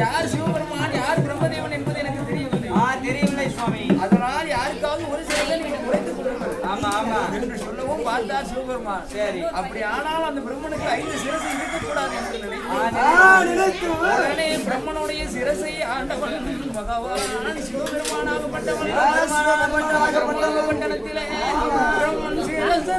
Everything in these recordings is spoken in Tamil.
யார் சிவபெருமான் யார் பிரம்மதேவன் என்பது எனக்கு தெரியவில்லை தெரியவில்லை சுவாமி. அதனால் யாருக்காவது ஒரு சிலையை நீங்கள் உரைத்துக் கொள்ளுங்கள். ஆமா ஆமா. என்று சொல்லவும் பார்த்தார் சிவபெருமான். சரி. அப்படி ஆனால் அந்த பிரம்மனுக்கு ஐந்து சிரசை இருக்கக்கூடாது என்று நினைத்து பிரம்மனுடைய சிரசை ஆண்டவன் பகவான் சிவபெருமானாகப்பட்டவன் பட்டணத்திலே பிரம்மன் சிரசை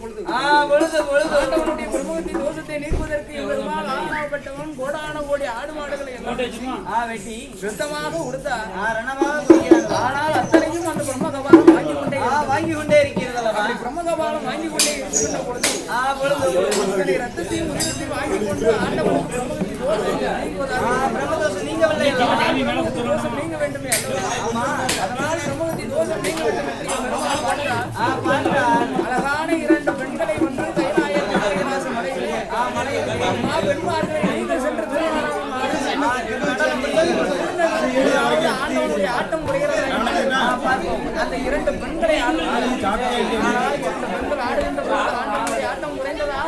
பொழுது பொழுது. ஆண்டவனுடைய பிரமுகத்தின் தோஷத்தை நீக்குவதற்கு பெருமாள் ஆணாகப்பட்டவன் கோடான கோடி ஆடு மாடுகளை எல்லாம் வெட்டி. சுத்தமாக உடுத்தார். ஆனால் அத்தனையும் அந்த பிரம்மகபாலம் வாங்கி கொண்டே. வாங்கி கொண்டே இருக்கிறதல்லவா? பிரம்மகபாலம் வாங்கி கொண்டே இருக்கின்ற பொழுது ரத்தத்தையும் வாங்கி கொண்டு ஆண்டவனுக்கு பிரம்மகத்தின் தோஷத்தை அழகான இரண்டு பெண்களை வந்து கைலாயம் மலையிலே அம்மா பெண்மார்களை நீங்கள் சென்று ஆண்டவனுடைய ஆட்டம் குறைகிறதா பார்ப்போம். அந்த இரண்டு பெண்களை ஆனால் இரண்டு பெண்கள் ஆடுகின்ற பொழுது ஆண்டவனுடைய ஆட்டம் குறைந்ததா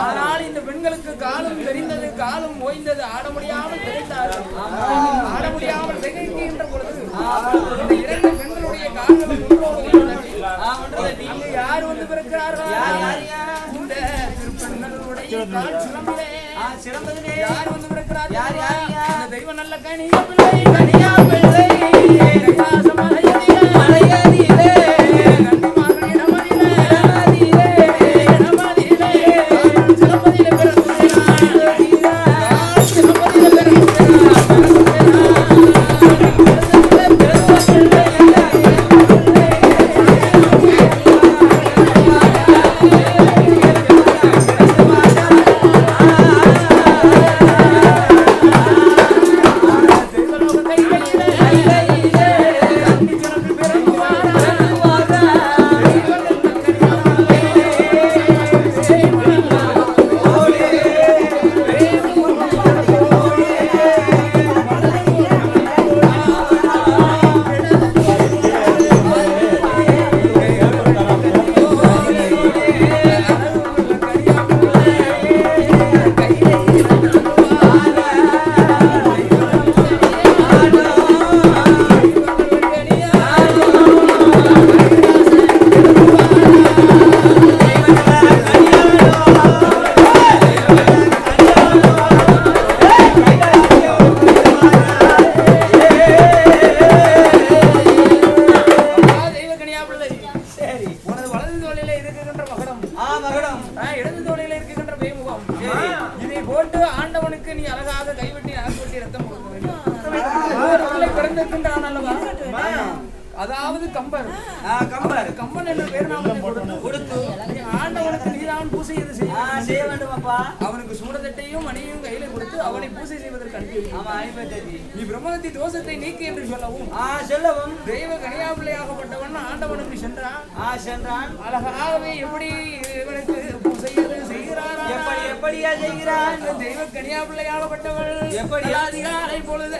ஆனால் இந்த பெண்களுக்கு காலம் தெரிந்தது காலம் ஓய்ந்தது. ஆட முடியாமல் திகைத்தார்கள் ஆட முடியாமல் திகைக்கின்ற பொழுது இந்த இரண்டு பெண்களுடைய கால்களும் ஒன்றோடு யார் வந்து பிறக்கிறார்கள்? இந்த திருப்பெண்களுடைய கால் சிலம்பிலே. ஆ, சிறந்ததிலே. யார் வந்து பிறக்கிறார்கள்? யார், யார், யார்? இந்த தெய்வ நல்ல கனியா பிள்ளை கனியா பிள்ளை. கனியாபிள்ளையாகப்பட்டவன் ஆண்டவனுக்கு சென்றான் ஆ, சென்றான். அழகாகவே எப்படி இவனுக்கு இது செய்கிறாரா எப்படி எப்படியா செய்கிறான் தெய்வ கனியாபிள்ளையாகப்பட்டவள் எப்படி? அதிகாலை பொழுது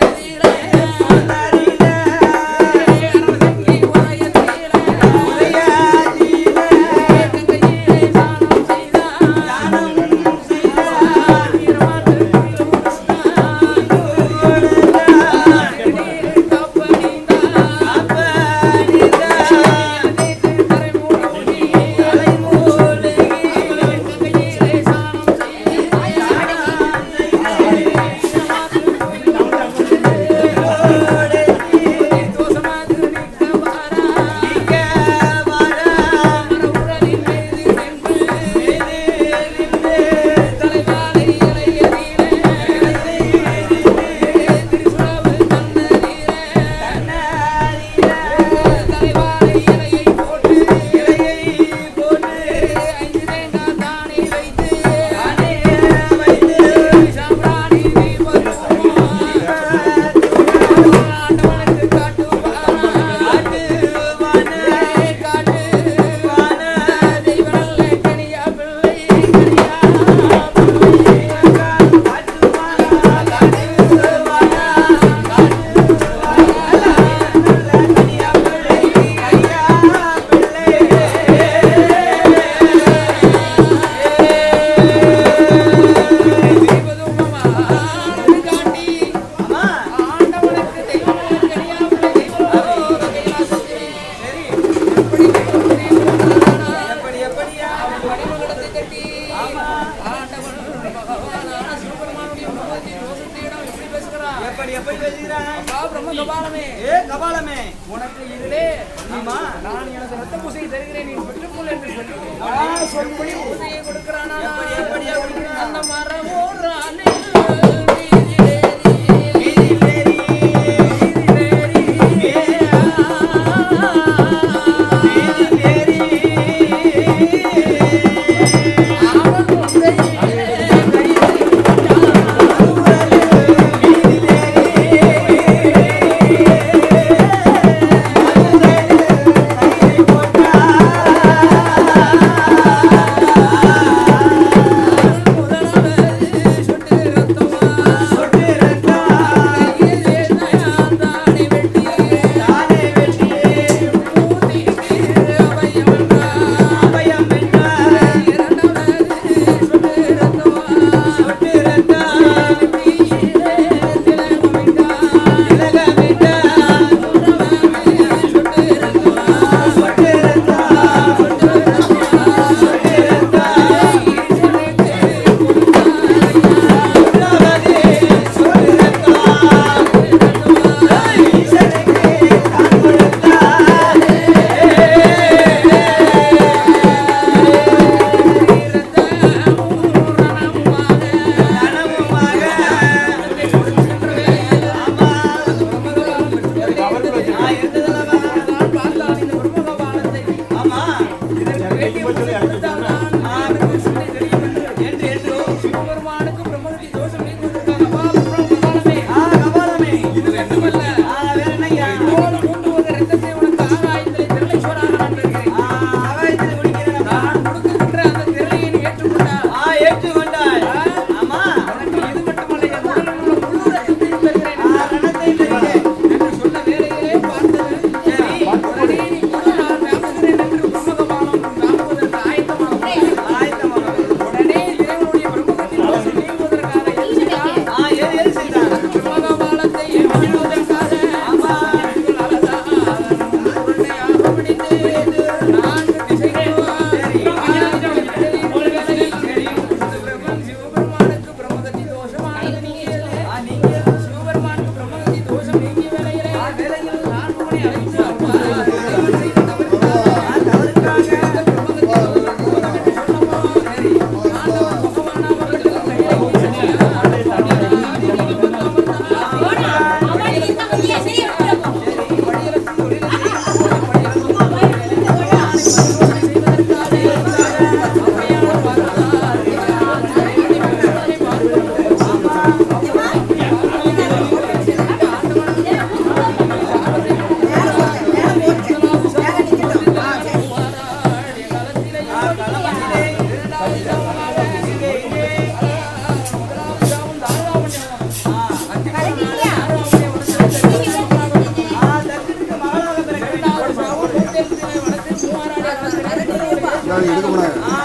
ஆ,